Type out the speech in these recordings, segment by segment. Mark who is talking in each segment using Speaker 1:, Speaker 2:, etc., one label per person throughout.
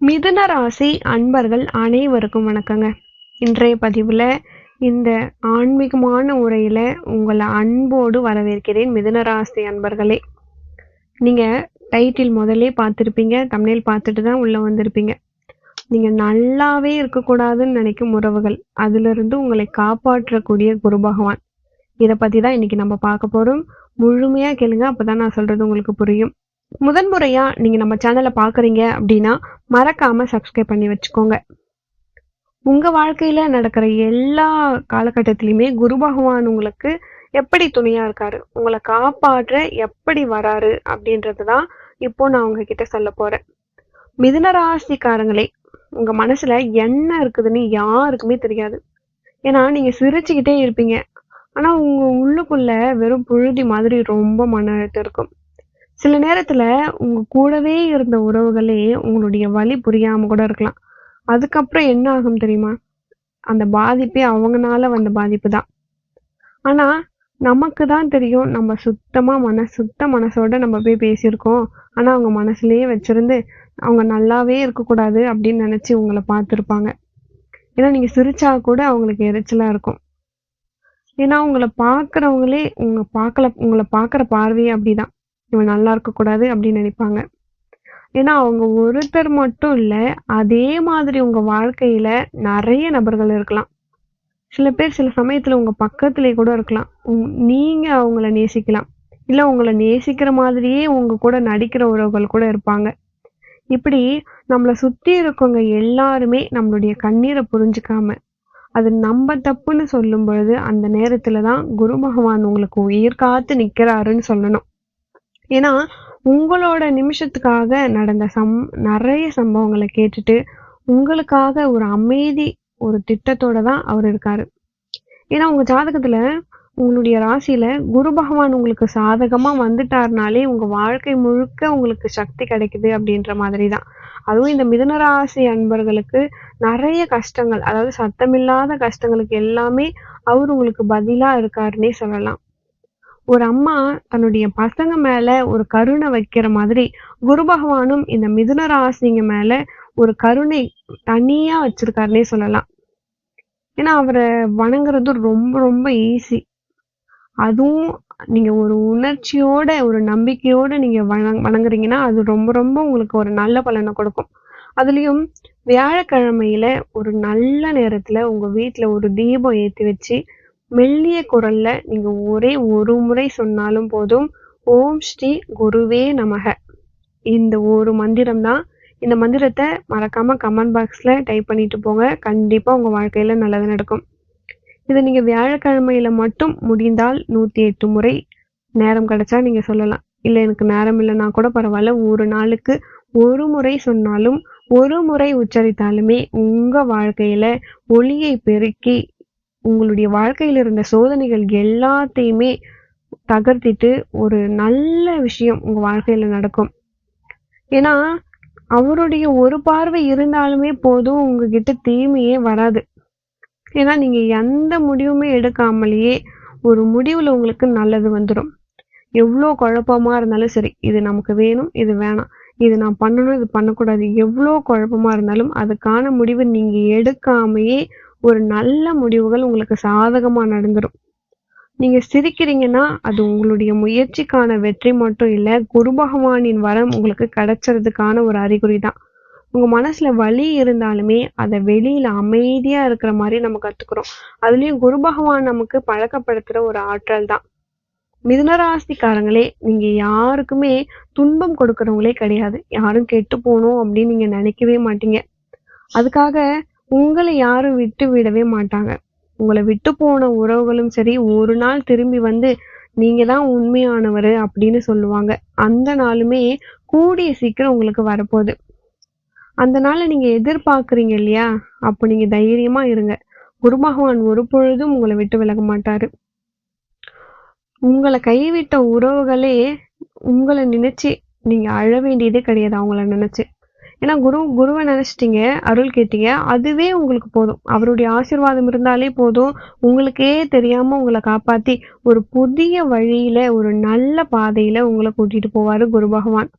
Speaker 1: மிதுன ராசி அன்பர்கள் அனைவருக்கும் வணக்கங்க. இன்றைய பதிவில் இந்த ஆன்மீகமான உரையில் உங்களை அன்போடு வரவேற்கிறேன் மிதுன ராசி அன்பர்களே. நீங்கள் டைட்டில் முதலே பார்த்துருப்பீங்க தமிழில் பார்த்துட்டு தான் உள்ளே வந்திருப்பீங்க. நீங்கள் நல்லாவே இருக்கக்கூடாதுன்னு நினைக்கும் உறவுகள் அதிலிருந்து உங்களை காப்பாற்றக்கூடிய குரு பகவான். இதை பற்றி தான் இன்னைக்கு நம்ம பார்க்க போகிறோம் முழுமையாக கேளுங்க அப்போ தான் நான் சொல்கிறது உங்களுக்கு புரியும். முதன்முறையாக நீங்க நம்ம சேனலை பார்க்குறீங்க அப்படின்னா மறக்காம சப்ஸ்கிரைப் பண்ணி வச்சுக்கோங்க. உங்க வாழ்க்கையில நடக்கிற எல்லா காலகட்டத்திலயுமே குரு பகவான் உங்களுக்கு எப்படி துணையா இருக்காரு உங்களை காப்பாற்ற எப்படி வராரு அப்படின்றது தான் இப்போ நான் உங்ககிட்ட சொல்ல போறேன். மிதுன ராசிக்காரங்களே உங்க மனசுல என்ன இருக்குதுன்னு யாருக்குமே தெரியாது. ஏன்னா நீங்க சிரிச்சுக்கிட்டே இருப்பீங்க. ஆனா உங்க உள்ளுக்குள்ள வெறும் புழுதி மாதிரி ரொம்ப மன அழுத்தம் இருக்கும். சில நேரத்துல உங்க கூடவே இருந்த உறவுகளே உங்களுடைய வழி புரியாம கூட இருக்கலாம். அதுக்கப்புறம் என்ன ஆகும் தெரியுமா? அந்த பாதிப்பே அவங்கனால வந்த பாதிப்பு தான். ஆனா நமக்கு தான் தெரியும் நம்ம சுத்தமா மன சுத்த மனசோட நம்ம போய் பேசியிருக்கோம். ஆனா அவங்க மனசுலயே வச்சிருந்து அவங்க நல்லாவே இருக்கக்கூடாது அப்படின்னு நினைச்சு உங்களை பார்த்துருப்பாங்க. ஏன்னா நீங்க சிரிச்சா கூட அவங்களுக்கு எரிச்சலா இருக்கும். ஏன்னா உங்களை பார்க்கறவங்களே உங்களை பார்க்கல உங்களை பார்க்குற பார்வையே அப்படிதான். இவன் நல்லா இருக்கக்கூடாது அப்படின்னு நினைப்பாங்க. ஏன்னா அவங்க ஒருத்தர் மட்டும் இல்ல அதே மாதிரி உங்க வாழ்க்கையில நிறைய நபர்கள் இருக்கலாம். சில பேர் சில சமயத்துல உங்க பக்கத்துலேயே கூட இருக்கலாம். நீங்கள் நீங்க அவங்கள நேசிக்கலாம். இல்ல உங்களை நேசிக்கிற மாதிரியே உங்க கூட நடிக்கிற உறவுகள் கூட இருப்பாங்க. இப்படி நம்மளை சுத்தி இருக்கவங்க எல்லாருமே நம்மளுடைய கண்ணீரை புரிஞ்சுக்காம அது நம்ம தப்புன்னு சொல்லும் பொழுது அந்த நேரத்துல தான் குரு பகவான் உங்களுக்கு உயிர் காத்து நிக்கிறாருன்னு சொல்லணும். ஏன்னா உங்களோட நிமிஷத்துக்காக நடந்த சம் நிறைய சம்பவங்களை கேட்டுட்டு உங்களுக்காக ஒரு அமைதி ஒரு திட்டத்தோட தான் அவர் இருக்காரு. ஏன்னா உங்க ஜாதகத்துல உங்களுடைய ராசியில குரு பகவான் உங்களுக்கு சாதகமா வந்துட்டாருனாலே உங்க வாழ்க்கை முழுக்க உங்களுக்கு சக்தி கிடைக்குது அப்படின்ற மாதிரி தான். அதுவும் இந்த மிதுன ராசி அன்பர்களுக்கு நிறைய கஷ்டங்கள் அதாவது சத்தமில்லாத கஷ்டங்களுக்கு எல்லாமே அவர் உங்களுக்கு பதிலா இருக்காருன்னே சொல்லலாம். ஒரு அம்மா தன்னுடைய பசங்க மேல ஒரு கருணை வைக்கிற மாதிரி குரு பகவானும் இந்த மிதுன ராசிங்க மேல ஒரு கருணை தனியா வச்சிருக்காருன்னே சொல்லலாம். ஏன்னா அவரை வணங்குறது ரொம்ப ரொம்ப ஈஸி அதுவும் நீங்க ஒரு உணர்ச்சியோட ஒரு நம்பிக்கையோட நீங்க வணங் வணங்குறீங்கன்னா அது ரொம்ப ரொம்ப உங்களுக்கு ஒரு நல்ல பலனை கொடுக்கும். அதுலயும் வியாழக்கிழமையில ஒரு நல்ல நேரத்துல உங்க வீட்டுல ஒரு தீபம் ஏத்தி வச்சு மெல்லிய குரல்ல நீங்க ஒரே ஒரு முறை சொன்னாலும் போதும் ஓம் ஸ்ரீ குருவே நமக. இந்த ஒரு மந்திரம் தான். இந்த மந்திரத்தை மறக்காம கமெண்ட் பாக்ஸ்ல டைப் பண்ணிட்டு போங்க. கண்டிப்பா உங்க வாழ்க்கையில நல்லது நடக்கும். இதை நீங்க வியாழக்கிழமையில மட்டும் முடிந்தால் நூத்தி எட்டு முறை நேரம் கிடைச்சா நீங்க சொல்லலாம். இல்ல எனக்கு நேரம் இல்லைன்னா கூட பரவாயில்ல. ஒரு நாளுக்கு ஒரு முறை சொன்னாலும் ஒரு முறை உச்சரித்தாலுமே உங்க வாழ்க்கையில ஒளியை பெருக்கி உங்களுடைய வாழ்க்கையில இருந்த சோதனைகள் எல்லாத்தையுமே தகர்த்திட்டு ஒரு நல்ல விஷயம் உங்க வாழ்க்கையில நடக்கும். ஏன்னா அவருடைய ஒரு பார்வை இருந்தாலுமே போதும் உங்ககிட்ட தீமையே வராது. ஏன்னா நீங்க எந்த முடிவுமே எடுக்காமலேயே ஒரு முடிவுல உங்களுக்கு நல்லது வந்துடும் எவ்வளோ குழப்பமா இருந்தாலும் சரி இது நமக்கு வேணும் இது வேணாம். இது நான் பண்ணணும் இது பண்ணக்கூடாது. எவ்வளோ குழப்பமா இருந்தாலும் அதுக்கான முடிவு நீங்க எடுக்காமையே ஒரு நல்ல முடிவுகள் உங்களுக்கு சாதகமா நடந்துடும் நீங்க சிரிக்கிறீங்கன்னா அது உங்களுடைய முயற்சிக்கான வெற்றி மட்டும் இல்ல குரு பகவானின் வரம் உங்களுக்கு கிடைச்சதுக்கான ஒரு அறிகுறி தான் உங்க மனசுல வலி இருந்தாலுமே அதை வெளியில அமைதியா இருக்கிற மாதிரி நம்ம கத்துக்கிறோம். அதுலயும் குரு பகவான் நமக்கு பழக்கப்படுத்துற ஒரு ஆற்றல் தான் மிதுனராசிக்காரங்களே நீங்க யாருக்குமே துன்பம் கொடுக்கறவங்களே கிடையாது. யாரும் கெட்டு போகணும் அப்படின்னு நீங்க நினைக்கவே மாட்டீங்க. அதுக்காக உங்களை யாரும் விட்டு விடவே மாட்டாங்க. உங்களை விட்டு போன உறவுகளும் சரி ஒரு நாள் திரும்பி வந்து நீங்க தான் உண்மையானவர் அப்படின்னு சொல்லுவாங்க. அந்த நாளுமே கூடிய சீக்கிரம் உங்களுக்கு வரப்போகுது. அந்த நாளை நீங்க எதிர்பார்க்குறீங்க இல்லையா? அப்போ நீங்க தைரியமா இருங்க. குரு பகவான் ஒரு பொழுதும் உங்களை விட்டு விலக மாட்டாரு. உங்களை கைவிட்ட உறவுகளே உங்களை நினைச்சு நீங்க அழ வேண்டியதே கிடையாது அவங்கள நினைச்சு. ஏன்னா குரு குருவை நினைச்சிட்டீங்க அருள் கேட்டீங்க அதுவே உங்களுக்கு போதும். அவருடைய ஆசீர்வாதம் இருந்தாலே போதும். உங்களுக்கே தெரியாம உங்களை காப்பாத்தி ஒரு புதிய வழியில ஒரு நல்ல பாதையில உங்களை கூட்டிட்டு போவாரு குரு பகவான்.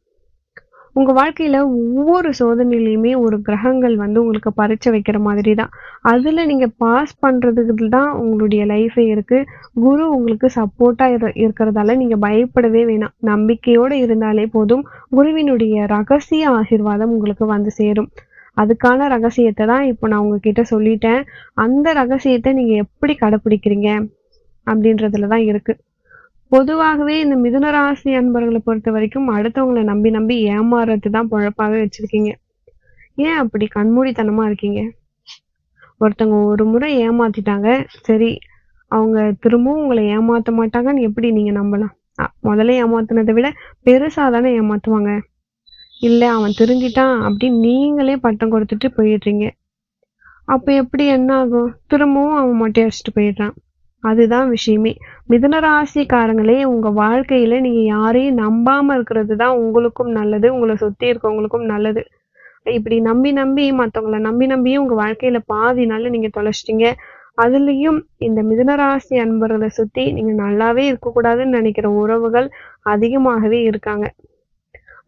Speaker 1: உங்கள் வாழ்க்கையில் ஒவ்வொரு சோதனையிலையுமே ஒரு கிரகங்கள் வந்து உங்களுக்கு பறிச்சு வைக்கிற மாதிரி தான். அதில் நீங்கள் பாஸ் பண்ணுறதுக்கு தான் உங்களுடைய லைஃபே இருக்கு. குரு உங்களுக்கு சப்போர்ட்டாக இரு இருக்கிறதால நீங்கள் பயப்படவே வேணாம். நம்பிக்கையோடு இருந்தாலே போதும். குருவினுடைய ரகசிய ஆசிர்வாதம் உங்களுக்கு வந்து சேரும். அதுக்கான ரகசியத்தை தான் இப்போ நான் உங்ககிட்ட சொல்லிட்டேன். அந்த ரகசியத்தை நீங்கள் எப்படி கடைப்பிடிக்கிறீங்க? அப்படின்றதுல தான் இருக்கு. பொதுவாகவே இந்த மிதுனராசி அன்பர்களை பொறுத்த வரைக்கும் அடுத்தவங்களை நம்பி நம்பி ஏமாறுறது தான் பொழப்பாகவே வச்சிருக்கீங்க. ஏன் அப்படி கண்மூடித்தனமா இருக்கீங்க? ஒருத்தவங்க ஒரு முறை ஏமாத்திட்டாங்க. சரி, அவங்க திரும்பவும் உங்களை ஏமாத்த மாட்டாங்கன்னு எப்படி நீங்க நம்பலாம்? முதல்ல ஏமாத்தினதை விட பெருசா தானே ஏமாத்துவாங்க. இல்ல அவன் திருந்திட்டான் அப்படின்னு நீங்களே பட்டம் கொடுத்துட்டு போயிடுறீங்க. அப்ப எப்படி என்ன ஆகும்? திரும்பவும் அவன் மொட்டை அடிச்சுட்டு போயிடுறான். அதுதான் விஷயமே. மிதுன ராசிக்காரங்களே உங்க வாழ்க்கையில நீங்க யாரையும் நம்பாம இருக்கிறது தான் உங்களுக்கும் நல்லது. உங்களை சுத்தி இருக்கவங்களுக்கும் நல்லது. இப்படி நம்பி நம்பி மற்றவங்களை நம்பி நம்பியும் உங்க வாழ்க்கையில பாதி நாள நீங்க தொலைச்சிட்டீங்க. அதுலயும் இந்த மிதுனராசி அன்பர்களை சுத்தி நீங்க நல்லாவே இருக்கக்கூடாதுன்னு நினைக்கிற உறவுகள் அதிகமாகவே இருக்காங்க.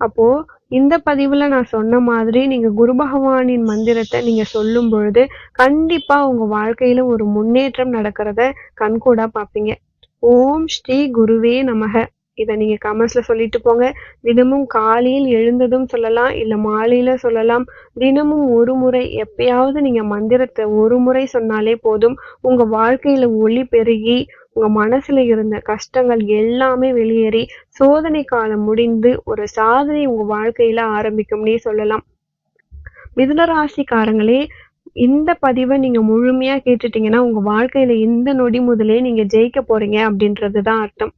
Speaker 1: அப்போ இந்த பதிவுல நான் சொன்ன மாதிரி நீங்க குரு பகவானின் மந்திரத்தை நீங்க சொல்லும் பொழுது, கண்டிப்பா உங்க வாழ்க்கையில ஒரு முன்னேற்றம் நடக்கிறத கண்கூடா பார்ப்பீங்க. ஓம் ஸ்ரீ குருவே நமக! இத நீங்க கமெண்ட்ஸ்ல சொல்லிட்டு போங்க. தினமும் காலையில் எழுந்ததும் சொல்லலாம், இல்ல மாலையில சொல்லலாம். தினமும் ஒரு முறை எப்பயாவது நீங்க மந்திரத்தை ஒரு முறை சொன்னாலே போதும். உங்க வாழ்க்கையில ஒளி பெருகி, உங்க மனசுல இருந்த கஷ்டங்கள் எல்லாமே வெளியேறி, சோதனை காலம் முடிந்து ஒரு சாதனை உங்க வாழ்க்கையில ஆரம்பிக்கும்னே சொல்லலாம். மிதுன ராசிக்காரங்களே இந்த பதிவை நீங்க முழுமையா கேட்டுட்டீங்கன்னா, உங்க வாழ்க்கையில இந்த நொடி முதலே நீங்க ஜெயிக்க போறீங்க அப்படின்றது தான் அர்த்தம்.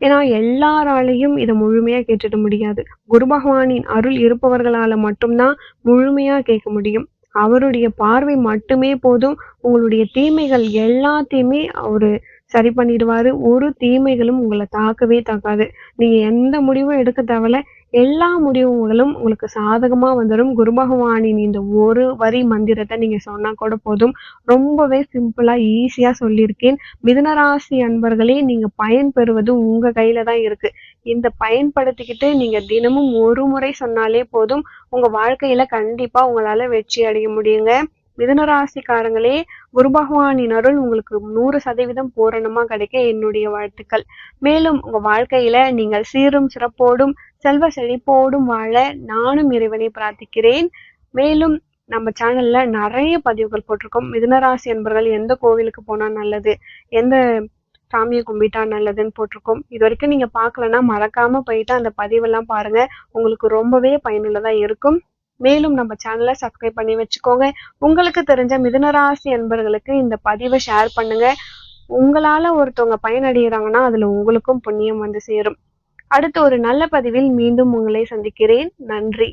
Speaker 1: ஏன்னா எல்லாராலையும் இதை முழுமையா கேட்டுட முடியாது. குரு பகவானின் அருள் இருப்பவர்களால மட்டும் தான் முழுமையா கேட்க முடியும். அவருடைய பார்வை மட்டுமே போதும். உங்களுடைய தீமைகள் எல்லாத்தையுமே அவரு சரி பண்ணிடுவாரு. ஒரு தீமைகளும் உங்களை தாக்கவே தாக்காது. நீங்க எந்த முடிவும் எடுக்க தேவையில்ல. எல்லா முடிவுகளும் உங்களுக்கு சாதகமா வந்துடும் குரு பகவானின் இந்த ஒரு வரி மந்திரத்தை நீங்க சொன்னா கூட போதும். ரொம்பவே சிம்பிளா, ஈஸியா சொல்லியிருக்கேன். மிதனராசி அன்பர்களே நீங்க பயன்பெறுவது உங்க கையில தான் இருக்கு. இந்த பயன்படுத்திக்கிட்டு நீங்க தினமும் ஒரு முறை சொன்னாலே போதும். உங்க வாழ்க்கையில கண்டிப்பா உங்களால வெற்றி அடைய முடியுங்க. மிதனராசிக்காரங்களே குரு பகவானின் அருள் உங்களுக்கு 100% பூரணமா கிடைக்க என்னுடைய வாழ்த்துக்கள். மேலும் உங்க வாழ்க்கையில நீங்கள் சீரும் சிறப்போடும், செல்வ செழிப்போடும் வாழ நானும் இறைவனை பிரார்த்திக்கிறேன். மேலும் நம்ம சேனல்ல நிறைய பதிவுகள் போட்டிருக்கோம். மிதனராசி என்பவர்கள் எந்த கோவிலுக்கு போனா நல்லது? எந்த சாமியை கும்பிட்டா நல்லதுன்னு போட்டிருக்கோம். இதுவரைக்கும் நீங்க பார்க்கலன்னா மறக்காம போயிட்டு அந்த பதிவெல்லாம் பாருங்க. உங்களுக்கு ரொம்பவே பயனுள்ளதா இருக்கும். மேலும் நம்ம சேனலை சப்ஸ்கிரைப் பண்ணி வச்சுக்கோங்க. உங்களுக்கு தெரிஞ்ச மிதுனராசி அன்பர்களுக்கு இந்த பதிவை ஷேர் பண்ணுங்க. உங்களால ஒருத்தவங்க பயனடைகிறாங்கன்னா அதுல உங்களுக்கும் புண்ணியம் வந்து சேரும். அடுத்து ஒரு நல்ல பதிவில் மீண்டும் உங்களை சந்திக்கிறேன். நன்றி.